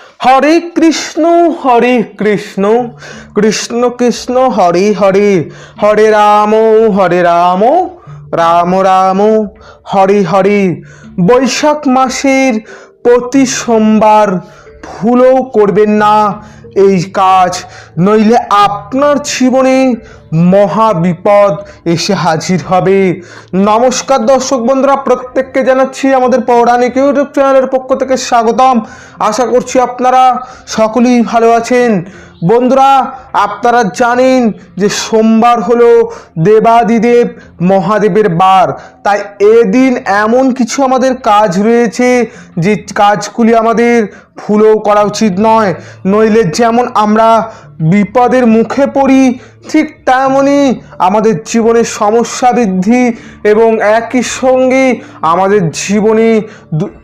হরে কৃষ্ণ হরে কৃষ্ণ কৃষ্ণ কৃষ্ণ, হরে হরে হরে রাম হরে রাম রাম রাম, হরে হরে। বৈশাখ মাসের প্রতি সোমবার ভুলও করবেন না। এই কাজ। নইলে আপনার জীবনে মহা বিপদ এসে হাজির হবে। নমস্কার দর্শক বন্ধুরা, প্রত্যেককে জানাচ্ছি আমাদের পৌরাণিক ইউটিউব চ্যানেলের পক্ষ থেকে স্বাগতম। আশা করছি আপনারা সকলেই ভালো আছেন। বন্ধুরা, আপনারা জানেন যে সোমবার হলো দেবাদিদেব মহাদেবের বার। তাই এদিন এমন কিছু আমাদের কাজ রয়েছে যে কাজগুলি আমাদের ফুলও করা উচিত নয়। নইলে যেমন আমরা বিপদের মুখে পড়ি, ঠিক তেমনই আমাদের জীবনে সমস্যা বৃদ্ধি এবং একই সঙ্গে আমাদের জীবনে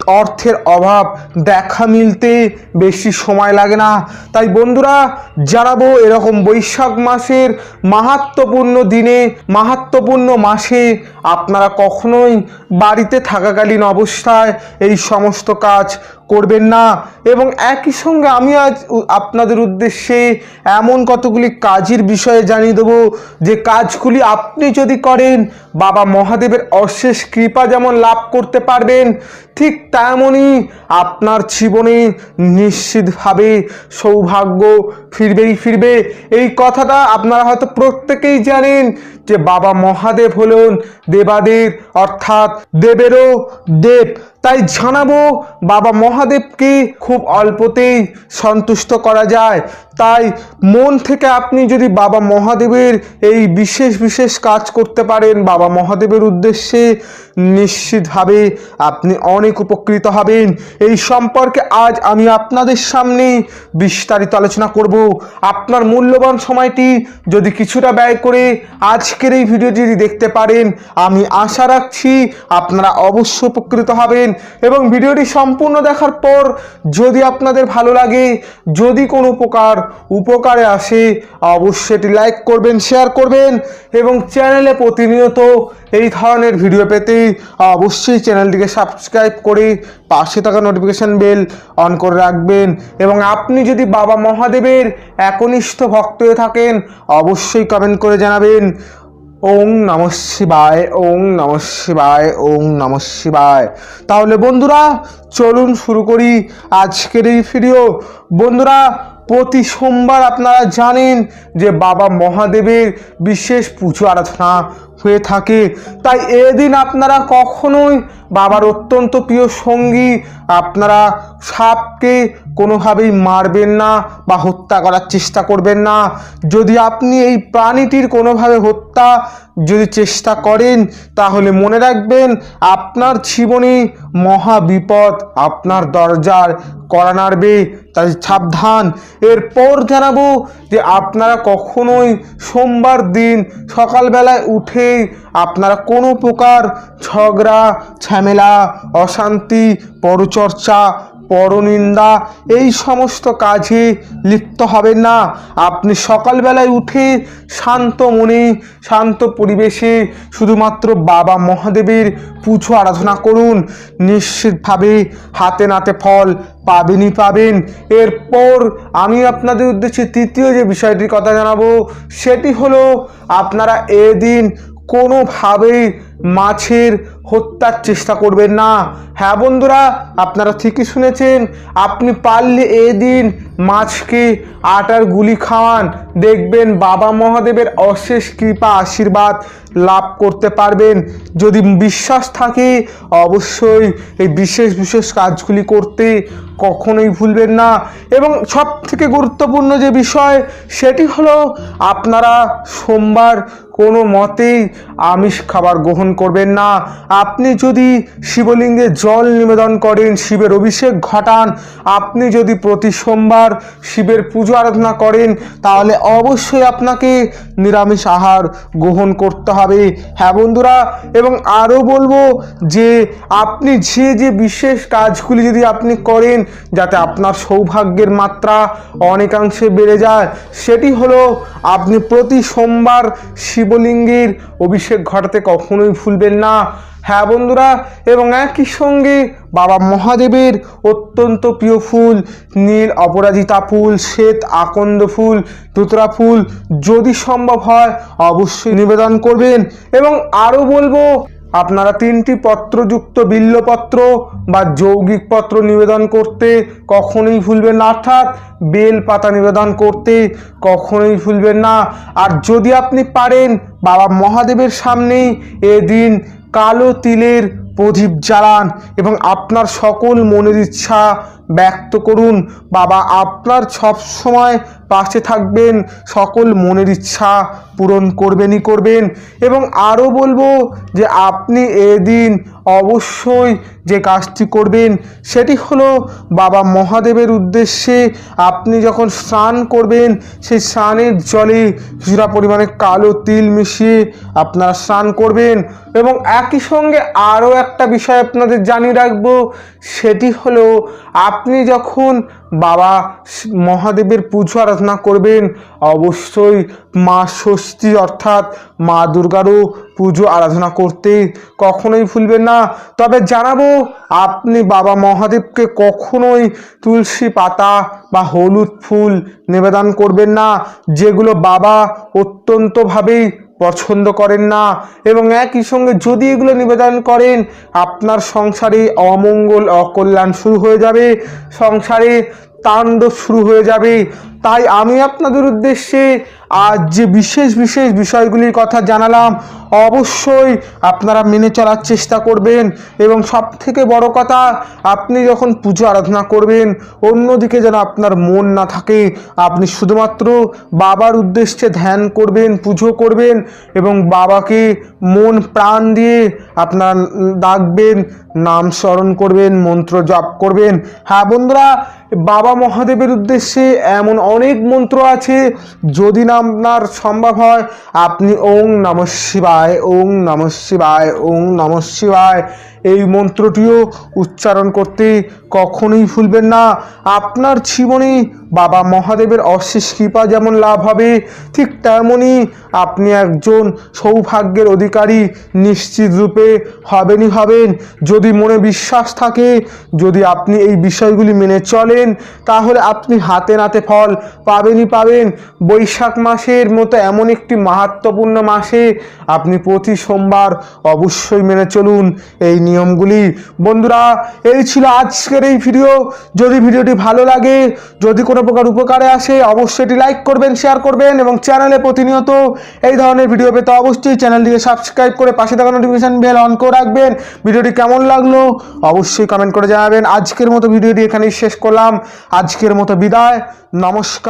অর্থের অভাব, দেখা মিলতে বেশি সময় লাগে না। তাই বন্ধুরা, জানাব এরকম বৈশাখ মাসের মাহাত্মপূর্ণ দিনে, মাহাত্মপূর্ণ মাসে আপনারা কখনোই বাড়িতে থাকাকালীন অবস্থায় এই সমস্ত কাজ করবেন না। এবং একই সঙ্গে আমি আজ আপনাদের উদ্দেশ্যে এমন কতগুলি কাজের বিষয়ে জানিয়ে দেবো। যে কাজগুলি আপনি যদি করেন, বাবা মহাদেবের অশেষ কৃপা যেমন লাভ করতে পারবেন, ঠিক তেমনই আপনার জীবনে নিশ্চিতভাবে সৌভাগ্য ফিরবেই ফিরবে। এই কথাটা আপনারা হয়তো প্রত্যেকেই জানেন যে বাবা মহাদেব হলেন দেবাদের, অর্থাৎ দেবেরও দেব। তাই জানাব, বাবা মহাদেবকে খুব অল্পতেই সন্তুষ্ট করা যায়। তাই মন থেকে আপনি যদি বাবা মহাদেবের এই বিশেষ বিশেষ কাজ করতে পারেন, বাবা মহাদেবের উদ্দেশ্যে নিশ্চিতভাবে আপনি অনেক উপকৃত হবেন। এই সম্পর্কে আজ আমি আপনাদের সামনে বিস্তারিত আলোচনা করব। আপনার মূল্যবান সময়টি যদি কিছুটা ব্যয় করে আজকের এই ভিডিওটি দেখতে পারেন, আমি আশা রাখছি আপনারা অবশ্য উপকৃত হবেন এবং ভিডিওটি সম্পূর্ণ দেখার পর যদি আপনাদের ভালো লাগে, যদি কোনো প্রকার উপকারে আসে, অবশ্যই এটি লাইক করবেন শেয়ার করবেন এবং চ্যানেলে প্রতিনিয়ত এই ধরনের ভিডিও পেতে অবশ্যই চ্যানেলটিকে সাবস্ক্রাইব করে পাশে থাকা নোটিফিকেশান বেল অন করে রাখবেন এবং আপনি যদি বাবা মহাদেবের একনিষ্ঠ ভক্ত হয়ে থাকেন, অবশ্যই কমেন্ট করে জানাবেন। ওং নম শিবায়, ওং নম শিবায়, ওং নম শিবায়। তাহলে বন্ধুরা, চলুন শুরু করি আজকের এই ভিডিও বন্ধুরা প্রতি সোমবার আপনারা জানেন যে বাবা মহাদেবের বিশেষ পুজো আরাধনা হয়ে থাকে। তাই এদিন আপনারা কখনোই বাবার অত্যন্ত প্রিয় সঙ্গী আপনারা সাপকে কোনোভাবেই মারবেন না বা হত্যা করার চেষ্টা করবেন না। যদি আপনি এই প্রাণীটির কোনোভাবে হত্যা যদি চেষ্টা করেন, তাহলে মনে রাখবেন আপনার জীবনে মহা বিপদ আপনার দরজার করা নাড়বে, তাই সাবধান। এরপর জানাব যে আপনারা কখনোই সোমবার দিন সকালবেলায় উঠেই আপনারা কোনো প্রকার ঝগড়া, ঝামেলা, অশান্তি, পরচর্চা, পরনিন্দা এই সমস্ত কাজে লিপ্ত হবেন না। আপনি সকালবেলায় উঠে শান্ত মনে, শান্ত পরিবেশে শুধুমাত্র বাবা মহাদেবের পুজো আরাধনা করুন। নিশ্চিতভাবে হাতে নাতে ফল পাবেনই পাবেন। এরপর আমি আপনাদের উদ্দেশ্যে তৃতীয় যে বিষয়টির কথা জানাব, সেটি হলো আপনারা এদিন কোনোভাবেই মাছের হত্যার চেষ্টা করবেন না। হ্যাঁ বন্ধুরা, আপনারা ঠিকই শুনেছেন, আপনি পারলে এদিন মাছকে আটার গুলি খাওয়ান। দেখবেন বাবা মহাদেবের অশেষ কৃপা, আশীর্বাদ লাভ করতে পারবেন। যদি বিশ্বাস থাকে, অবশ্যই এই বিশেষ বিশেষ কাজগুলি করতে কখনোই ভুলবেন না। এবং সব থেকে গুরুত্বপূর্ণ যে বিষয়, সেটি হলো আপনারা সোমবার কোনো মতেই আমিষ খাবার গ্রহণ করবেন না। আপনি যদি শিবলিঙ্গে জল নিবেদন করেন, শিবের অভিষেক ঘটান, আপনি যদি প্রতি সোমবার শিবের পুজো আরাধনা করেন, তাহলে অবশ্যই আপনাকে নিরামিষ আহার গ্রহণ করতে হবে। হ্যাঁ বন্ধুরা, এবং আরও বলব যে আপনি যে যে বিশেষ কাজগুলি যদি আপনি করেন, যাতে আপনার সৌভাগ্যের মাত্রা অনেকাংশে বেড়ে যায়, সেটি হলো আপনি প্রতি সোমবার শিব শিবলিঙ্গের অভিষেক ঘটাতে কখনোই ভুলবেন না। হ্যাঁ বন্ধুরা, এবং একই সঙ্গে বাবা মহাদেবের অত্যন্ত প্রিয় ফুল, নীল অপরাজিতা ফুল, শ্বেত আকন্দ ফুল তুতরা ফুল, যদি সম্ভব হয় অবশ্যই নিবেদন করবেন। এবং আরও বলব আপনারা তিনটি পত্রযুক্ত বিল্লপত্র বা যৌগিক পত্র নিবেদন করতে কখনোই ভুলবেন না, অর্থাৎ বেল পাতা নিবেদন করতে কখনোই ভুলবেন না। আর যদি আপনি পারেন, বাবা মহাদেবের সামনেই এদিন কালো তিলের প্রদীপ জ্বালান এবং আপনার সকল মনের ইচ্ছা ব্যক্ত করুন। বাবা আপনার সব সময় পাশে থাকবেন। সকল মনের ইচ্ছা পূরণ করবেনই করবেন। এবং আরও বলব যে আপনি এদিন অবশ্যই যে কাজটি করবেন, সেটি হলো বাবা মহাদেবের উদ্দেশ্যে আপনি যখন স্নান করবেন, সেই স্নানের জলে কিছুটা পরিমাণে কালো তিল মিশিয়ে আপনারা স্নান করবেন। এবং একই সঙ্গে আরও একটা বিষয় আপনাদের জানিয়ে রাখব, সেটি হলো আপনি যখন বাবা মহাদেবের পুজো আরাধনা করবেন, অবশ্যই মা ষষ্ঠী অর্থাৎ মা দুর্গারও পুজো আরাধনা করতে কখনোই ভুলবেন না। তবে জানাব, আপনি বাবা মহাদেবকে কখনোই তুলসী পাতা বা হলুদ ফুল নিবেদন করবেন না, যেগুলো বাবা অত্যন্তভাবেই পছন্দ করেন না এবং একই সঙ্গে যদি এগুলো নিবেদন করেন, আপনার সংসারে অমঙ্গল, অকল্যাণ শুরু হয়ে যাবে। সংসারে তাণ্ডব শুরু হয়ে যাবে। তাই আমি আপনাদের উদ্দেশ্যে আজ যে বিশেষ বিশেষ বিষয়গুলির কথা জানালাম, অবশ্যই আপনারা মেনে চলার চেষ্টা করবেন এবং সব থেকে বড় কথা, আপনি যখন পুজো আরাধনা করবেন, অন্যদিকে যেন আপনার মন না থাকে। আপনি শুধুমাত্র বাবার উদ্দেশ্যে ধ্যান করবেন, পুজো করবেন এবং বাবাকে মন প্রাণ দিয়ে আপনারা ডাকবেন, নাম স্মরণ করবেন, মন্ত্র জপ করবেন। হ্যাঁ বন্ধুরা, বাবা মহাদেবের উদ্দেশ্যে এমন অনেক মন্ত্র আছে। যদি না আপনার সম্ভব হয়, আপনি ওং নম শিবায়, ওং নম শিবায়, ওং নম শিবায়। এই মন্ত্রটিও উচ্চারণ করতে কখনোই ভুলবেন না। আপনার জীবনে বাবা মহাদেবের অশেষ কৃপা যেমন লাভ হবে, ঠিক তেমনই আপনি একজন সৌভাগ্যের অধিকারী নিশ্চিত রূপে হবেনই হবেন। যদি মনে বিশ্বাস থাকে, যদি আপনি এই বিষয়গুলি মেনে চলেন, তাহলে আপনি হাতে নাতে ফল পাবেনই পাবেন। বৈশাখ মাসের মতো এমন একটি মাহাত্মপূর্ণ মাসে আপনি প্রতি সোমবার অবশ্যই মেনে চলুন। এই নিয়মগুলি। বন্ধুরা, এই ছিল আজকের এই ভিডিও যদি ভিডিওটি ভালো লাগে, যদি কোনো প্রকার উপকারে আসে, অবশ্যই এটি লাইক করবেন শেয়ার করবেন এবং চ্যানেলে প্রতিনিয়ত এই ধরনের ভিডিও পেতে অবশ্যই চ্যানেলটিকে সাবস্ক্রাইব করে পাশে থাকা নোটিফিকেশন বেল অন করে রাখবেন। ভিডিওটি কেমন লাগল, অবশ্যই কমেন্ট করে জানাবেন। আজকের মতো ভিডিওটি এখানেই শেষ করলাম। আজকের মতো বিদায়। নমস্কার।